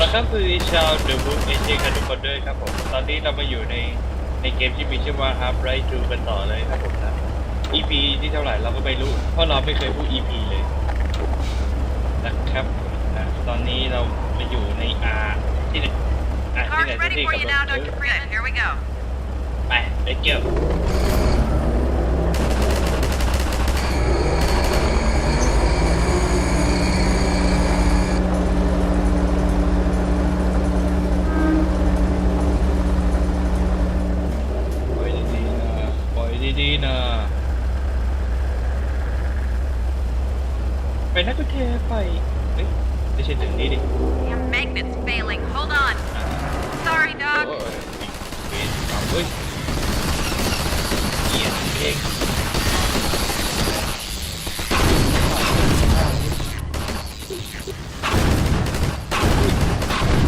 ละครับคือชาวเดอะบุ๊กเอเจกันทุกคนด้วยครับผม ตอนนี้เรามาอยู่ในในเกมที่มีชื่อว่า Half Right to กันต่อเลยครับผมนะ EP ที่เท่าไหร่เราก็ไม่รู้ เพราะเราไม่เคยพูด EP เลยนะครับนะตอนนี้เรามาอยู่ใน R ที่ไหนอะที่ Car's ไหน ready ที่ for กับ you ร now, ถ Dr. Fred. Here we go. ไปไปเกี่ยวปล่อยดีๆนะปล่อยดีๆนะไป นักกุเทไปเอ้ยไม่ใช่ถึงนี้ดิ Your magnet's failing. Hold on. Sorry, โอ้ Doc. ยเวนเอาเว้ยเกียดเอง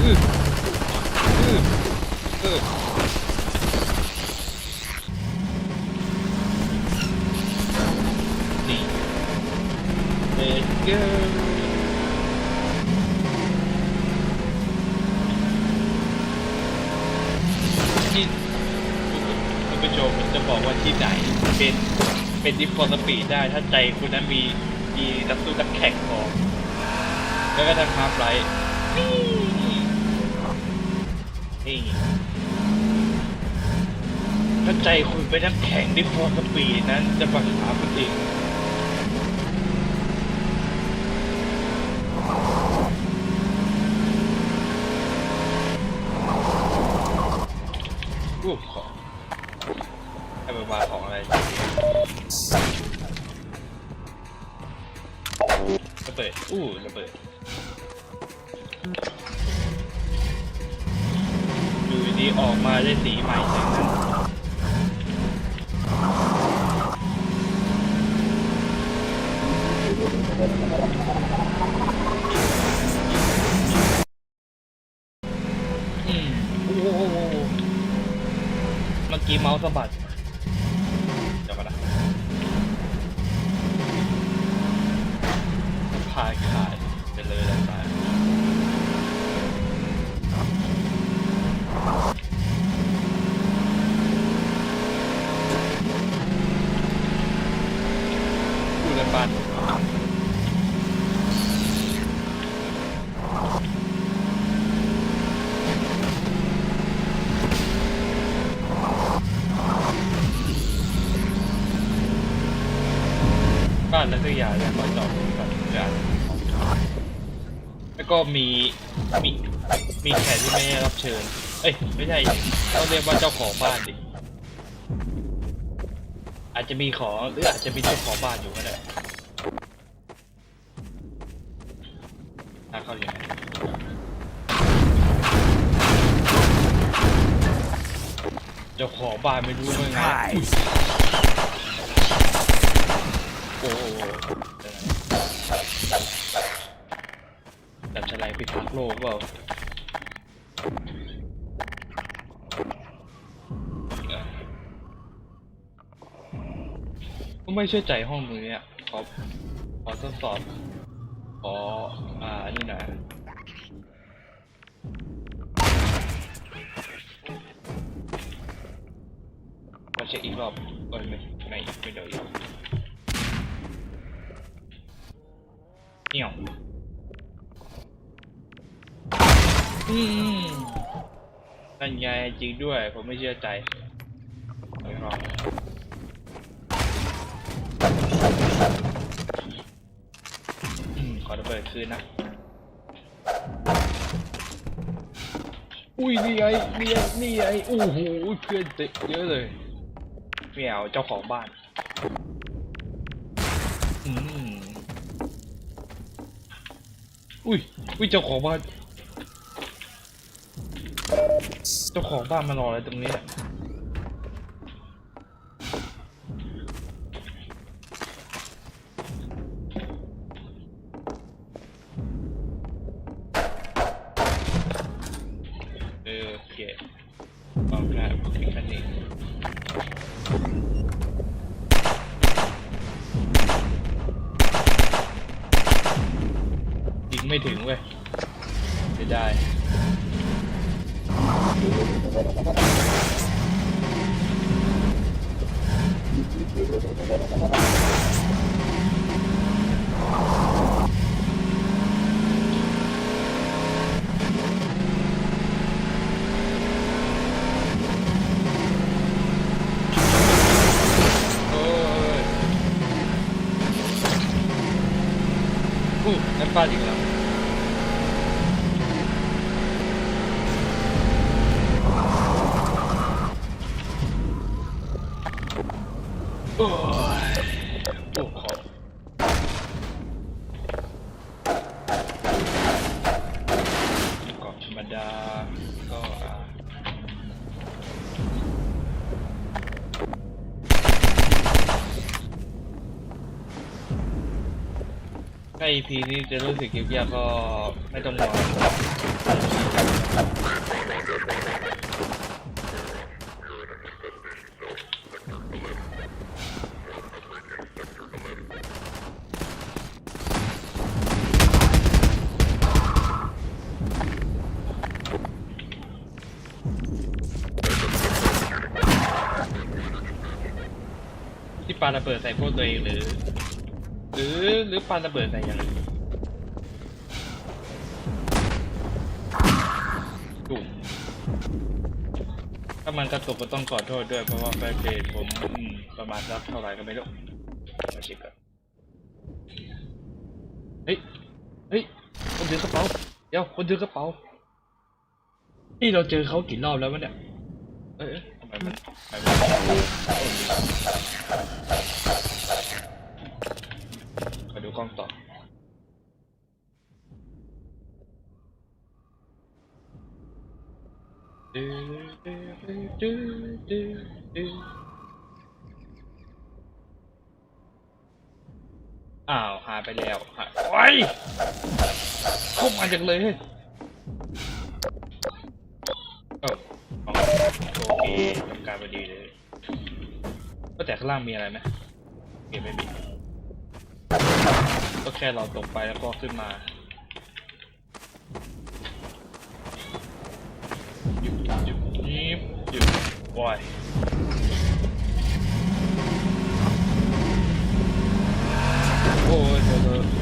อืออืออือนี่ Let's go ที่คุณผู้ชมจะบอกว่าที่ไหนเป็นเป็นดิฟฟอร์ส ปีดได้ถ้าใจคุณนั้นมีมีนักสู้นักแข่งพอแล้วก็ทำฮาร์ฟไลท์นี่นี่ถ้าใจคุณเป็นนักแข่งดิฟฟอร์สปีดนั้นจะปัญหาคุณเอง กี้เมาส์สะบัดเดี๋ยวก่อนนะพายขายไปเลยแล้วไปพูดกันบ้านบ้านแล้วก็อย่าอย่าขอจอดก่อนอย่าแล้ว ก็มีมีมีแขกที่ไม่ได้รับเชิญ เอ้ยไม่ใช่ต้องเรียกว่าเจ้าของบ้านดิอาจจะมีขอหรืออาจจะมีเจ้าของบ้านอยู่ก็ได้ถ้าเข้าอย่างไรเจ้าของบ้านไม่รู้ว่าไงโอ้โห ดับฉลายพิทักษ์โลกเปล่าก็ไม่เชื่อใจห้องมือเนี่ยขอขอทดสอบขออ่าอันนี้หน่อยมาเช็คอีกรอบเอ้ยไม่ไม่ไม่เดี๋ยวอีกเนี่ยม นั่นไงจริงด้วย ผมไม่เชื่อใจไปลองขอระเบิดคืนนะ อุ้ยนี่ไงนี่ไงนี่ไงโอ้โหเพื่อนเตะเยอะเลยไม่เอาเจ้าของบ้านอืมอุ้ยอุ้ยเจ้าของบ้าน เจ้าของบ้านมารออะไรตรงนี้เนี่ย ถ้า EP นี้จะรู้สึกยากๆก็ไม่ต้องรอที่ปาระเบิดใส่พวกตัวเองหรือ รือหรือปาระเบิดใส่อย่างอื่นถูกถ้ามันกระตุกก็ต้องขอโทษด้วยเพราะว่าแฟนเพจผมอืมประมาณสักเท่าไหร่ก็ไม่รู้มาเช็คก่อนเฮ้ยเฮ้ยคนถือกระเป๋าเดี๋ยวคนถือกระเป๋านี่เราเจอเขากี่รอบแล้ววะเนี่ยเอ้ยเอ้ยทำไมมันทำไมมัน กล้องต่อดูดูดูดูดูอ้าวหายไปแล้วหายโอ้ยเข้ามาจังเลยเฮ้ยเอโอเคทำการพอดีเลยก็แต่ข้างล่างมีอะไรไหมเกมไม่มี ก็แค่เราตกไปแล้วก็ขึ้นมาหยุดหยุดยิบหยุบวายโอ้ยเจอ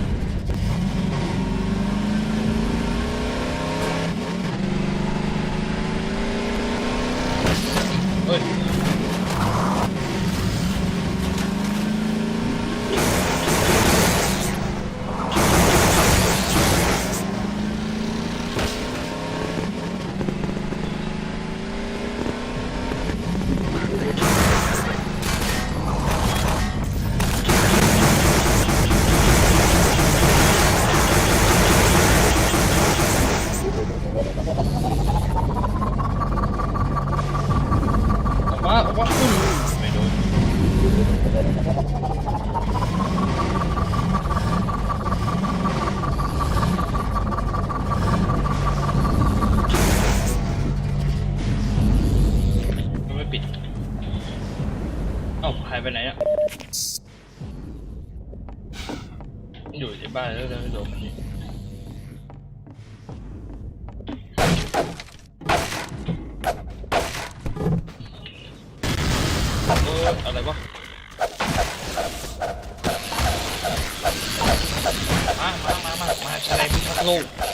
ช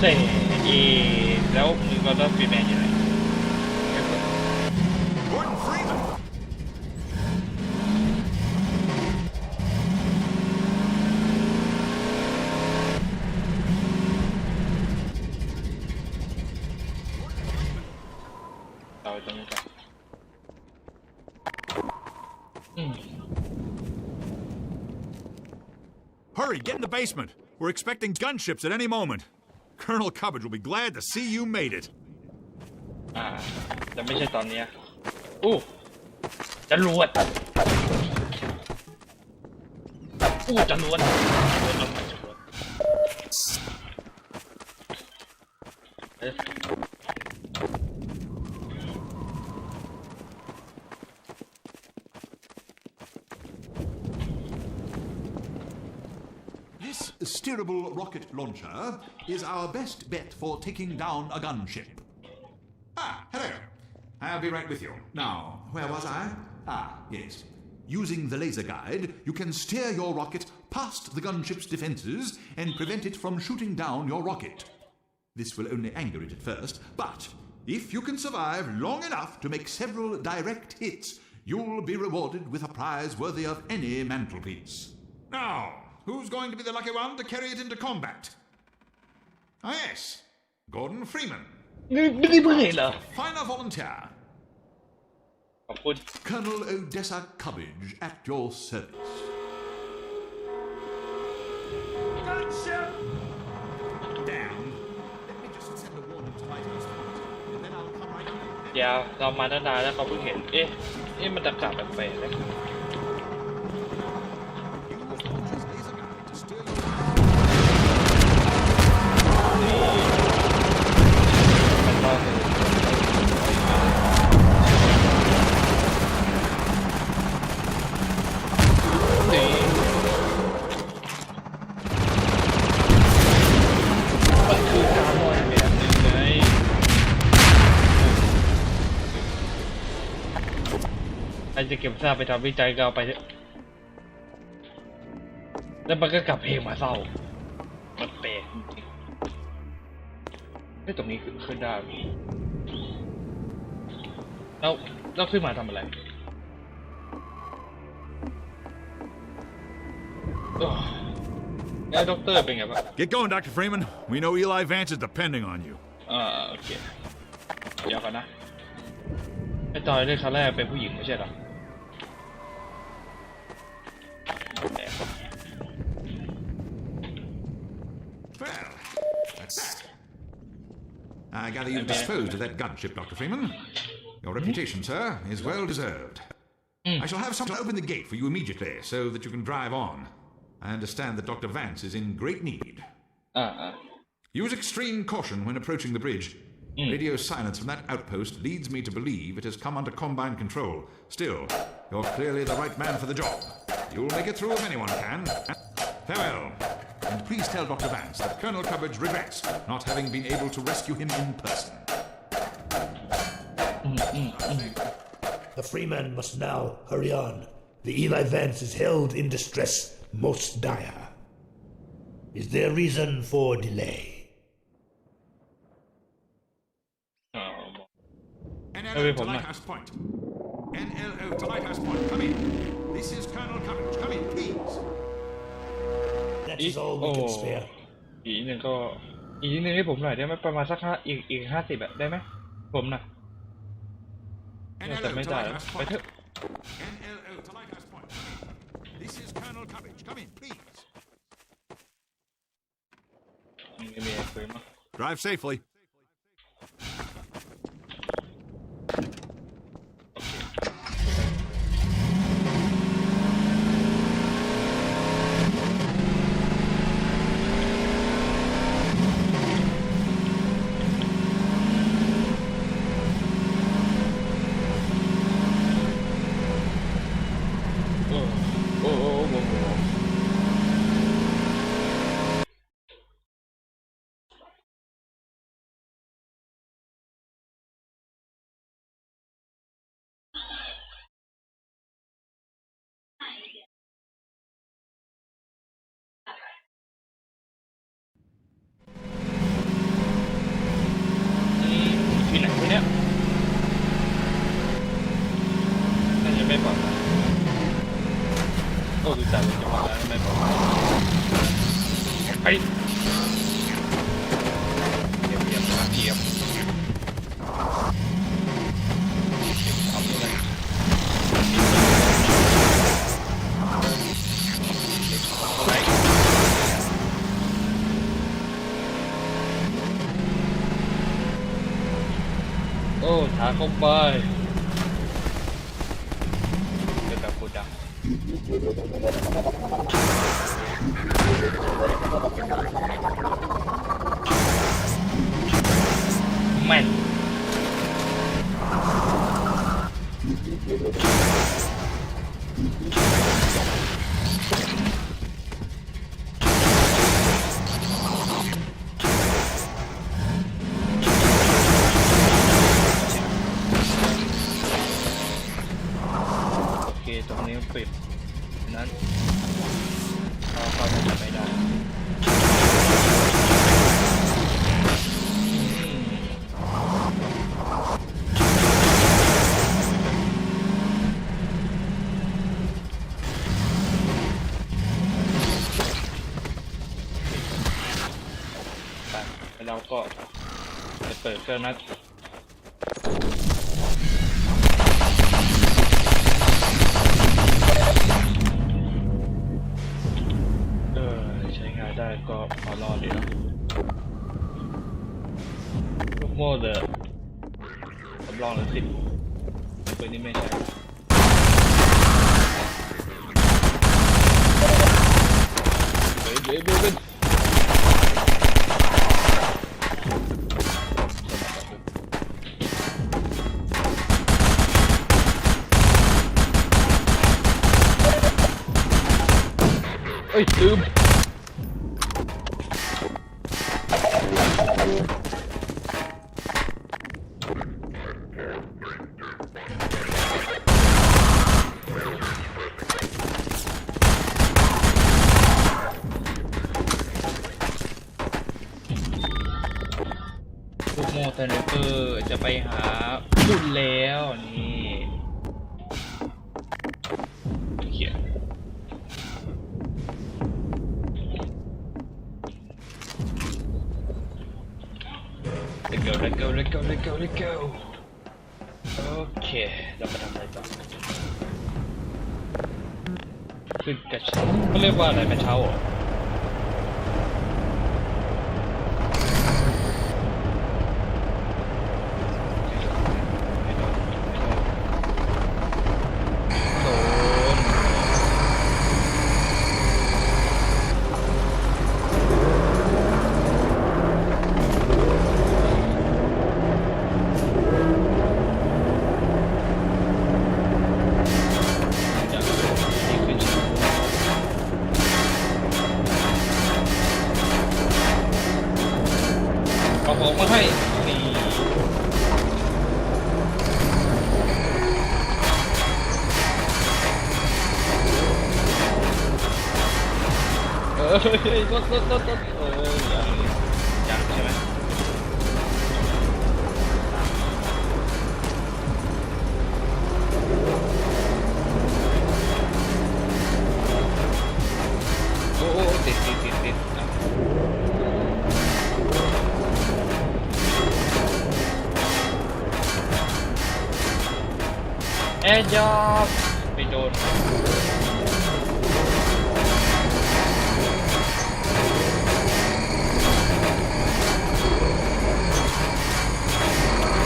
Це і за опну вода применена. Hurry, get in the basement. We're expecting gunships at any moment. Colonel Cubbage will be glad to see you made it. อ่าแต่ไม่ใช่ตอนเนี้ยอู้จรวดอู้จรวดจรวดลงมา rocket launcher is our best bet for taking down a gunship. Ah, hello. I'll be right with you. Now, where was I? Ah, yes. Using the laser guide, you can steer your rocket past the gunship's defenses and prevent it from shooting down your rocket. This will only anger it at first, but if you can survive long enough to make several direct hits, you'll be rewarded with a prize worthy of any mantelpiece. Now, who's going to be the lucky one to carry it into combat? Ah, yes, Gordon Freeman, นี่ไม่ได้เพิ่งเห็นเหรอ final volunteer. ขอบคุณ Colonel Odessa Cubbage at your service. Gunship! Damn. Let me just send a warning to Lighthouse Point, and then I'll come right up. เดี๋ยวเรามาตั้งนานแล้วเขาเพิ่งเห็น เอ๊ะ เอ๊ะมันตะกาบแปลกๆนะ จะเก็บทราบไปทำวิจัยก็เอาไปเถอะแล้วมันก็กลับเพลงมาเศร้า มันแปลกจริงๆไอ้ยตรงนี้ขึ้นขึ้นได้แล้วแล้วขึ้นมาทำอะไรโอ้ยแล้วด็อกเตอร์เป็นไงบ้าง Get going, Dr. Freeman. We know Eli Vance is depending on you. อ่าโอเค เดี๋ยวกันนะไอ้จอยเลือกครั้งแรกเป็นผู้หญิงไม่ใช่เหรอ I gather you've disposed of that gunship, Dr. Freeman. Your reputation, sir, is well deserved. Hmm. I shall have someone to open the gate for you immediately so that you can drive on. I understand that Dr. Vance is in great need. Uh-uh. Use extreme caution when approaching the bridge. Hmm. Radio silence from that outpost leads me to believe it has come under combine control. Still, you're clearly the right man for the job. You'll make it through if anyone can. Farewell. And please tell Dr. Vance that Colonel Cubbage regrets not having been able to rescue him in person. The Freeman must now hurry on. The Eli Vance is held in distress most dire. Is there reason for delay? อ่า NLO to Lighthouse Point. NLO to Lighthouse Point. Come in. This is Colonel Cubbage. Come in, please. That Eat- is all we can oh. spare. อีกหนึ่งก็ อีกหนึ่งให้ผมหน่อยได้ไหมประมาณสักห้าอีกอีกห้าสิบอะได้ไหมผมนะเนี่ยแต่ NLO ไม่ to ได้แล้ว Lighthouse ไป Point. เถอะ NLO to Lighthouse Point. This is Colonel Cubbage. Come in, please. มีมีอะไรคุยมั้ง Drive safely. ตัวดูจัดจังหวัดไม่พอไปเยี่ยมเยี่ยมเยี่ยมอะไรโอ้ขาเข้าไป Thank you. อนัทเออใช้งานได้ก็พอรอดดีนะลูกโม่เดอสำรองหรือสิบปืนนี้ไม่ใช่ อ้ยลืมลูกโม่ไซเนเปอร์จะไปหาคุณแล้วนี่เขียนเลโก้เลโก้ เลโก้เลโก้เลโก้โอเค เราไปทำอะไรต่อขึ้นกระเช้าเขาเรียกว่าอะไรกระเช้าเหรอ เออรถรถร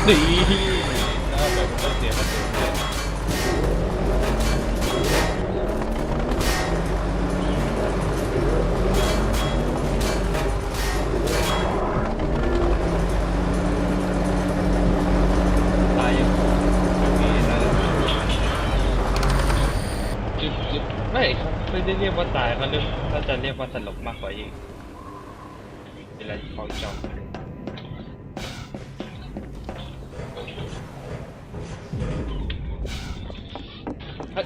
ดีน่าแบบต้องเสียภาษีเลยตายยังมีนั่นจุดจุดไม่ครับไม่ได้เรียกว่าตายเขาเรียกถ้าจะเรียกว่าสลบมากกว่าอีกเวลาเขาจอม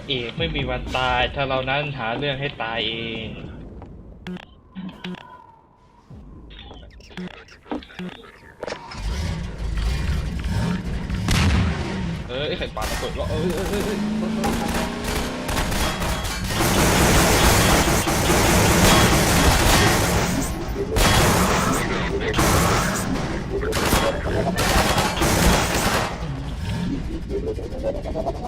เอกไม่มีวันตาย ถ้าเรานั้นหาเรื่องให้ตายเองเอ้ยไข่ปลาตะกดว่าเอ้ยเอ้ยเอ้ยเอ้ยเอ้ย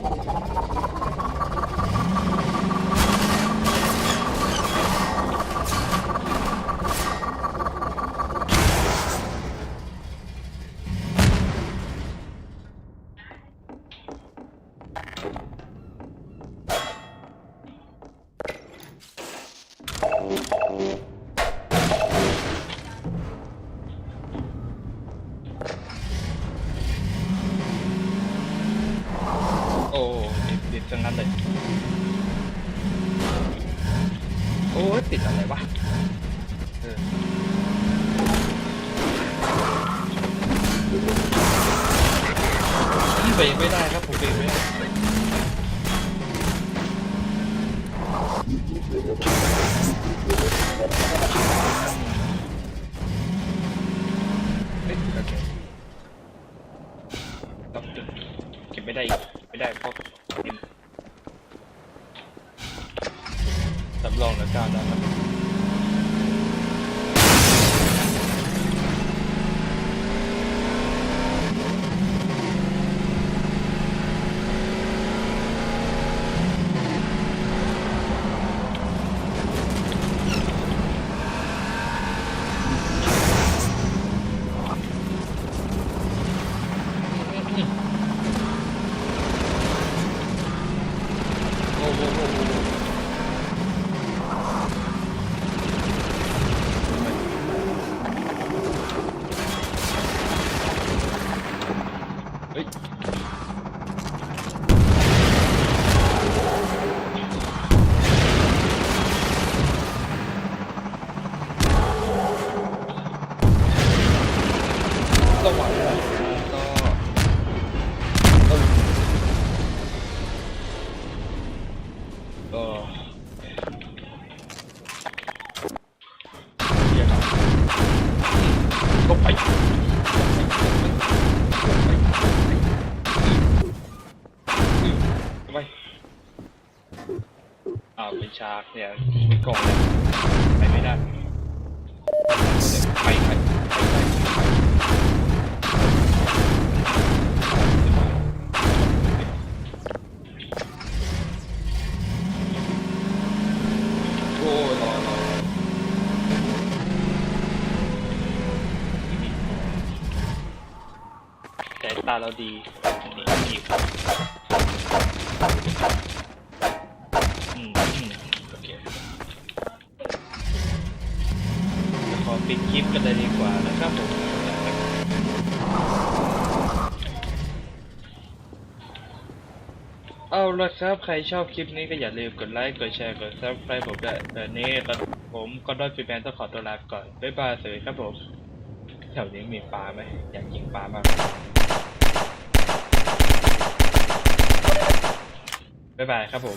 เบรกไม่ได้ครับผมเบรกไม่ได้ ลงไปลงไปไปอ้าวเป็นชาร์กเนี่ยมีกล่องเนี่ย ดีนี่ดีครับอืมอืมโอเคขอปิดคลิปกันเลยดีกว่านะครับผมเอาละครับ ใครชอบคลิปนี้ก็อย่าลืมกดไลค์ กดแชร์ กด subscribe ผมด้วยแต่นี้ตอนผมก็ดอยฟีแมนต้องขอตัวลาก่อน บ๊ายบายสวัสดีครับผม แถวนี้มีปลาไหมอยากยิงปลามาก บ๊ายบายครับผม